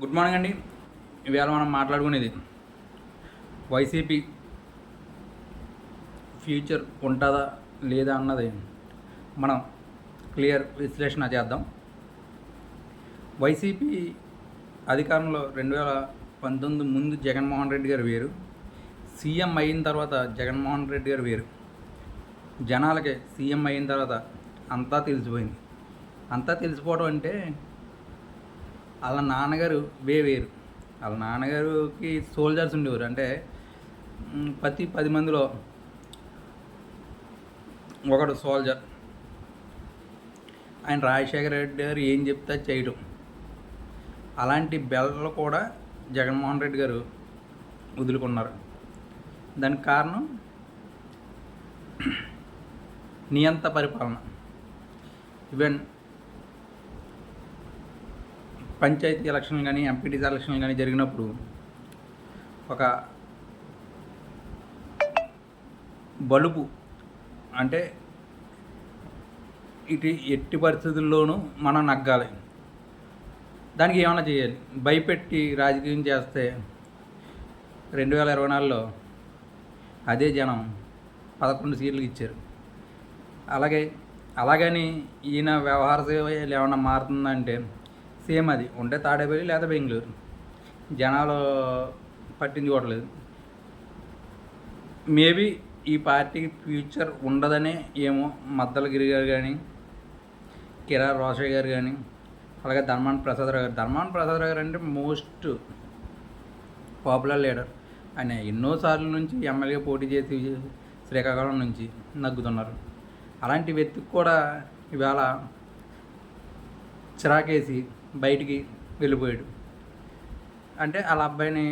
Good morning అండి. ఇవాళ మనం మాట్లాడుకునేది వైసీపీ ఫ్యూచర్ ఉంటుందా లేదా అన్నది మనం క్లియర్ విశ్లేషణ చేద్దాం. వైసీపీ అధికారంలో రెండు వేల పంతొమ్మిది ముందు జగన్మోహన్ రెడ్డి గారు వేరు సీఎం అయిన తర్వాత జగన్మోహన్ రెడ్డి గారు వేరు. జనాలకి సీఎం అయిన తర్వాత అంతా తెలిసిపోయింది. అంతా తెలిసిపోవడం అంటే వాళ్ళ నాన్నగారు వే వేరు. వాళ్ళ నాన్నగారికి సోల్జర్స్ ఉండేవారు. అంటే ప్రతి పది మందిలో ఒకడు సోల్జర్ ఆయన రాజశేఖర రెడ్డి గారు ఏం చెప్తే చేయడం. అలాంటి బెల్లలు కూడా జగన్మోహన్ రెడ్డి గారు వదులుకున్నారు. దానికి కారణం నియంత పరిపాలన. ఈవెన్ పంచాయతీ ఎలక్షన్లు కానీ ఎంపీటీసీ ఎలక్షన్లు కానీ జరిగినప్పుడు ఒక బలుపు అంటే ఇటు ఎట్టి పరిస్థితుల్లోనూ మనం నగ్గాలి. దానికి ఏమైనా చేయాలి? భయపెట్టి రాజకీయం చేస్తే రెండు వేల ఇరవై నాలుగులో అదే జనం పదకొండు సీట్లు ఇచ్చారు. అలాగే అలాగని ఈయన వ్యవహార శైలి ఏమైనా మారుతుందంటే సేమ్ అది. ఉంటే తాడేపల్లి లేదా బెంగళూరు. జనాలు పట్టించుకోవట్లేదు మేబీ ఈ పార్టీకి ఫ్యూచర్ ఉండదనే ఏమో మద్దలగిరి గారు కానీ కిరా రోషయ్య గారు కానీ అలాగే ధర్మాన్ ప్రసాదరావు గారు. ధర్మాన్ ప్రసాదరావు గారు అంటే మోస్ట్ పాపులర్ లీడర్. ఆయన ఎన్నోసార్లు నుంచి ఎమ్మెల్యే పోటీ చేసి శ్రీకాకుళం నుంచి నగ్గుతున్నారు. అలాంటి వ్యక్తికి కూడా ఇవాళ చిరాకేసి బయటికి వెళ్ళిపోయాడు. అంటే వాళ్ళ అబ్బాయిని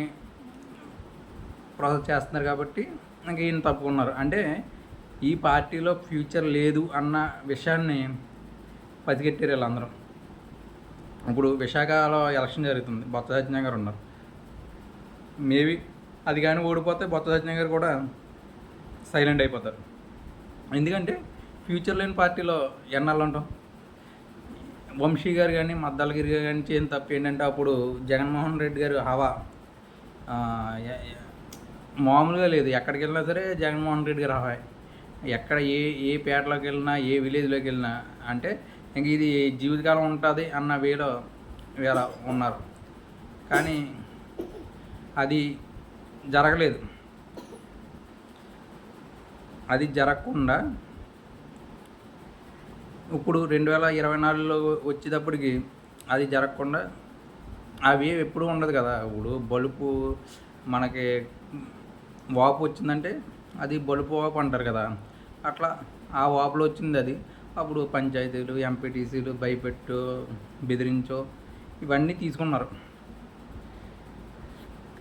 ప్రాసెస్ చేస్తున్నారు కాబట్టి ఇంక ఈయన తప్పుకున్నారు. అంటే ఈ పార్టీలో ఫ్యూచర్ లేదు అన్న విషయాన్ని పసిగట్టారు వీళ్ళందరూ. ఇప్పుడు విశాఖలో ఎలక్షన్ జరుగుతుంది. బొత్స సత్యనారాయణ గారు ఉన్నారు. మేబీ అది కానీ ఓడిపోతే బొత్స సత్యనారాయణ గారు కూడా సైలెంట్ అయిపోతారు. ఎందుకంటే ఫ్యూచర్ లేని పార్టీలో ఎన్నాళ్ళు ఉంటాం? వంశీ గారు కానీ మద్దాలగిరి గారు కానీ చేయని తప్పు ఏంటంటే అప్పుడు జగన్మోహన్ రెడ్డి గారు హవా. మామూలుగా లేదు. ఎక్కడికి వెళ్ళినా సరే జగన్మోహన్ రెడ్డి గారు హవా. ఎక్కడ ఏ ఏ పేటలోకి వెళ్ళినా ఏ విలేజ్లోకి వెళ్ళినా అంటే ఇంక ఇది జీవితకాలం ఉంటుంది అన్న వేలో వేళ ఉన్నారు. కానీ అది జరగలేదు. అది జరగకుండా ఇప్పుడు రెండు వేల ఇరవై నాలుగులో వచ్చేటప్పటికి అది జరగకుండా అవి ఎప్పుడూ ఉండదు కదా. ఇప్పుడు బలుపు మనకి వాపు వచ్చిందంటే అది బలుపు వాపు అంటారు కదా. అట్లా ఆ వాపులో వచ్చింది అది. అప్పుడు పంచాయతీలు ఎంపీటీసీలు భయపెట్టు బెదిరించో ఇవన్నీ తీసుకున్నారు.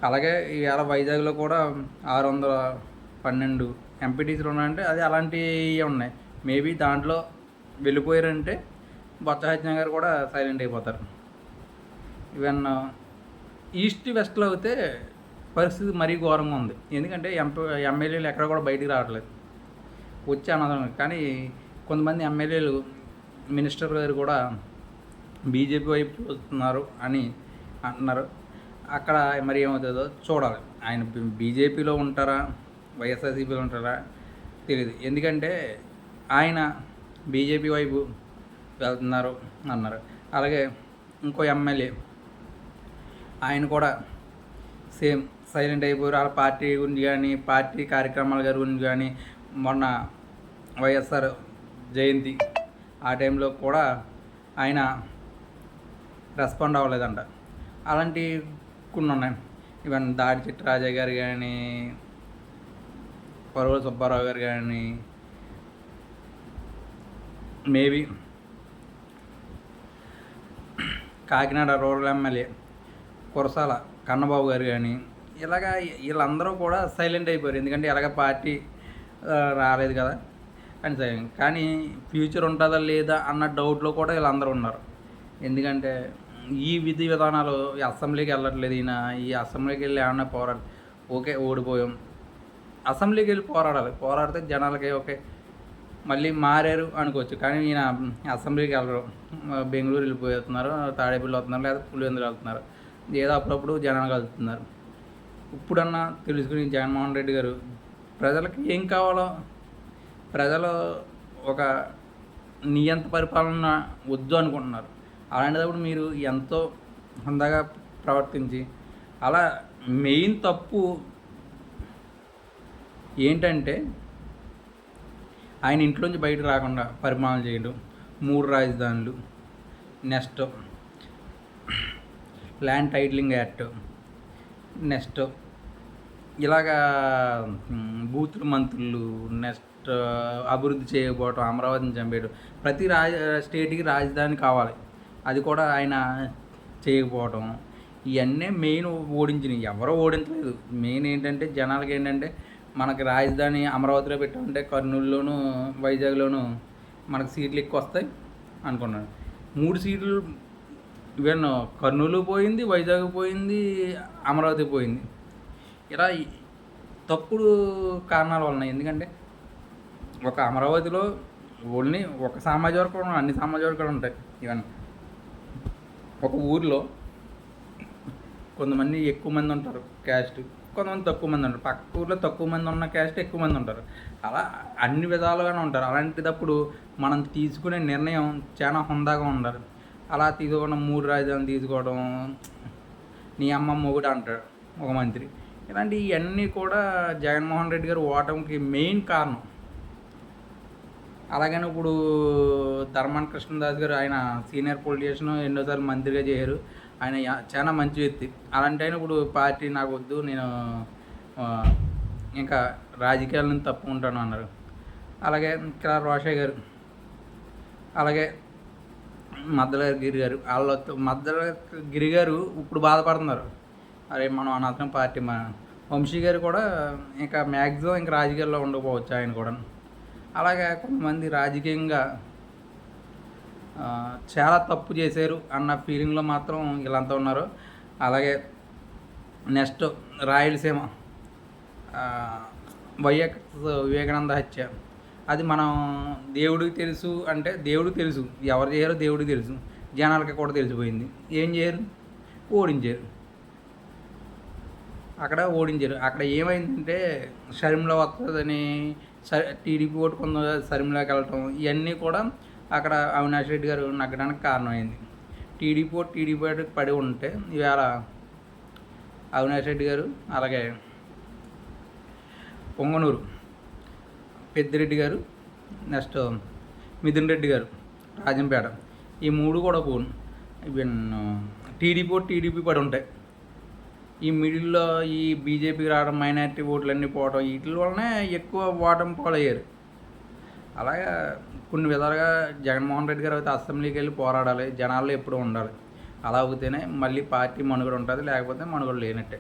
అలాగే ఇవాళ వైజాగ్లో కూడా ఆరు వందల పన్నెండు ఎంపీటీసీలు ఉన్నాయంటే అది అలాంటివి ఉన్నాయి. మేబీ దాంట్లో వెళ్ళిపోయారంటే బొత్స సత్యనారాయణ గారు కూడా సైలెంట్ అయిపోతారు. ఈవెన్ ఈస్ట్ వెస్ట్లో అయితే పరిస్థితి మరీ ఘోరంగా ఉంది. ఎందుకంటే ఎంపీ ఎమ్మెల్యేలు ఎక్కడ కూడా బయటికి రావట్లేదు. వచ్చి అనదం కానీ కొంతమంది ఎమ్మెల్యేలు మినిస్టర్ గారు కూడా బీజేపీ వైపు వస్తున్నారు అని అంటున్నారు. అక్కడ మరి ఏమవుతుందో చూడాలి. ఆయన బీజేపీలో ఉంటారా? వైఎస్ఆర్సీపీలో ఉంటారా? తెలియదు ఎందుకంటే ఆయన బీజేపీ వైపు వెళ్తున్నారు అన్నారు. అలాగే ఇంకో ఎమ్మెల్యే ఆయన కూడా సేమ్ సైలెంట్ అయిపోయారు. వాళ్ళ పార్టీ గురించి కానీ పార్టీ కార్యక్రమాల గారి గురించి కానీ మొన్న వైఎస్ఆర్ జయంతి ఆ టైంలో కూడా ఆయన రెస్పాండ్ అవ్వలేదంట. అలాంటి కొన్ని ఉన్నాయి. ఇవన్నీ దాడి చిట్టు రాజా గారు కానీ పరువుల సుబ్బారావు గారు కానీ maybe. Kakinada rural MLA Kurasala Kannababu గారు కానీ ఇలాగా వీళ్ళందరూ కూడా సైలెంట్ అయిపోయారు. ఎందుకంటే ఇలాగ పార్టీ రాలేదు కదా అని సైలెంట్ కానీ ఫ్యూచర్ ఉంటుందా లేదా అన్న డౌట్లో కూడా వీళ్ళందరూ ఉన్నారు. ఎందుకంటే ఈ విధి విధానాలు ఈ అసెంబ్లీకి వెళ్ళట్లేదు ఈయన. ఈ అసెంబ్లీకి వెళ్ళి ఏమన్నా పోరాడు ఓకే ఓడిపోయాం. అసెంబ్లీకి వెళ్ళి పోరాడాలి. పోరాడితే జనాలకి ఓకే. మళ్ళీ మారారు అనుకోవచ్చు. కానీ ఈయన అసెంబ్లీకి వెళ్ళరు. బెంగళూరు వెళ్ళిపోతున్నారు తాడేపల్లి వెళ్తున్నారు లేదా పులివెందులు వెళ్తున్నారు. ఏదో అప్పుడప్పుడు జనాలు కలుపుతున్నారు ఇప్పుడన్నా తెలుసుకుని జగన్మోహన్ రెడ్డి గారు ప్రజలకు ఏం కావాలో ప్రజలు ఒక నియంత పరిపాలన వద్దు అనుకుంటున్నారు. అలాంటిదప్పుడు మీరు ఎంతో హుందాగా ప్రవర్తించి అలా మెయిన్ తప్పు ఏంటంటే ఆయన ఇంట్లోంచి బయటకు రాకుండా పరిమాణం చేయడం. మూడు రాజధానులు next land titling act next ఇలాగా బూతులు మంత్రులు నెక్స్ట్ అభివృద్ధి చేయకపోవటం అమరావతిని చంపేయడం ప్రతి రాజ స్టేట్కి రాజధాని కావాలి. అది కూడా ఆయన చేయకపోవటం ఇవన్నీ మెయిన్ ఓడించినవి ఎవరో ఓడించలేదు. మెయిన్ ఏంటంటే జనాలకి ఏంటంటే మనకి రాజధాని అమరావతిలో పెట్టుకుంటే కర్నూలులోను వైజాగ్లోను మనకు సీట్లు ఎక్కువ వస్తాయి అనుకున్నాను మూడు సీట్లు వీళ్ళను కర్నూలు పోయింది వైజాగ్ పోయింది అమరావతి పోయింది. ఇలా తప్పుడు కారణాల వలన ఎందుకంటే ఒక అమరావతిలో ఓన్లీ ఒక సామాజిక వర్గం అన్ని సామాజిక వర్గాలు ఉంటాయి ఇవన్నీ ఒక ఊరిలో కొంతమంది ఎక్కువ మంది ఉంటారు క్యాస్ట్. కొంతమంది తక్కువ మంది ఉంటారు. పక్క ఊర్లో తక్కువ మంది ఉన్న క్యాస్ట్ ఎక్కువ మంది ఉంటారు. అలా అన్ని విధాలుగానే ఉంటారు. అలాంటిదప్పుడు మనం తీసుకునే నిర్ణయం చాలా హుందాగా ఉండాలి. అలా తీసుకోవడం మూడు రాజధానులు తీసుకోవడం నీ అమ్మ మొగుడు అంటాడు ఒక మంత్రి. ఇలాంటి ఇవన్నీ కూడా జగన్మోహన్ రెడ్డి గారు ఓటమికి మెయిన్ కారణం. అలాగని ఇప్పుడు ధర్మాన కృష్ణదాస్ గారు ఆయన సీనియర్ పొలిటీషియన్ ఎన్నోసార్లు మంత్రిగా చేశారు. ఆయన చాలా మంచి వ్యక్తి. అలాంటి ఆయన ఇప్పుడు పార్టీ నాకు వద్దు నేను ఇంకా రాజకీయాల నుంచి తప్పుకుంటాను అన్నారు. అలాగే ఇక్కడ రోషయ్య గారు. అలాగే మద్దల గిరి. గారు వాళ్ళ మద్దల గిరి గారు ఇప్పుడు బాధపడుతున్నారు. అరే మనం అనంతరం పార్టీ మా వంశీ గారు కూడా ఇంకా మ్యాక్సిమం ఇంకా రాజకీయాల్లో ఉండకపోవచ్చు ఆయన కూడా అలాగే కొంతమంది రాజకీయంగా చాలా తప్పు చేశారు అన్న ఫీలింగ్లో మాత్రం వీళ్ళంతా ఉన్నారు. అలాగే నెక్స్ట్ రాయలసీమ వైయక్ వైఎస్ వివేకానంద హత్య. అది మనం దేవుడికి తెలుసు అంటే దేవుడికి తెలుసు. ఎవరు చేయారో దేవుడికి తెలుసు. జనాలకి కూడా తెలిసిపోయింది. ఏం చేయరు? ఓడించారు. అక్కడ ఓడించారు. అక్కడ ఏమైందంటే షర్మిల వస్తుందని స టీడీపీ ఓటుకుంద షర్మిలాకి వెళ్ళటం ఇవన్నీ కూడా అక్కడ అవినాష్ రెడ్డి గారు నగ్గడానికి కారణమైంది. టీడీపీ టీడీపీ పడి ఉంటే ఇవాళ అవినాష్ రెడ్డి గారు అలాగే పొంగనూరు పెద్దిరెడ్డి గారు నెక్స్ట్ మిథున్ రెడ్డి గారు రాజంపేట ఈ మూడు కూడా పోను టీడీపీ టీడీపీ పడి ఉంటాయి ఈ మిడిల్లో ఈ బీజేపీకి రావడం మైనారిటీ ఓట్లన్నీ పోవడం వీటి వలనే ఎక్కువ ఓటమి పాలయ్యారు. అలాగా కొన్ని విధాలుగా జగన్మోహన్ రెడ్డి గారు అయితే అసెంబ్లీకి వెళ్ళి పోరాడాలి జనాల్లో ఎప్పుడూ ఉండాలి. అలా అవుతేనే మళ్ళీ పార్టీ మనుగడ ఉంటుంది లేకపోతే మనుగడ లేనట్టే.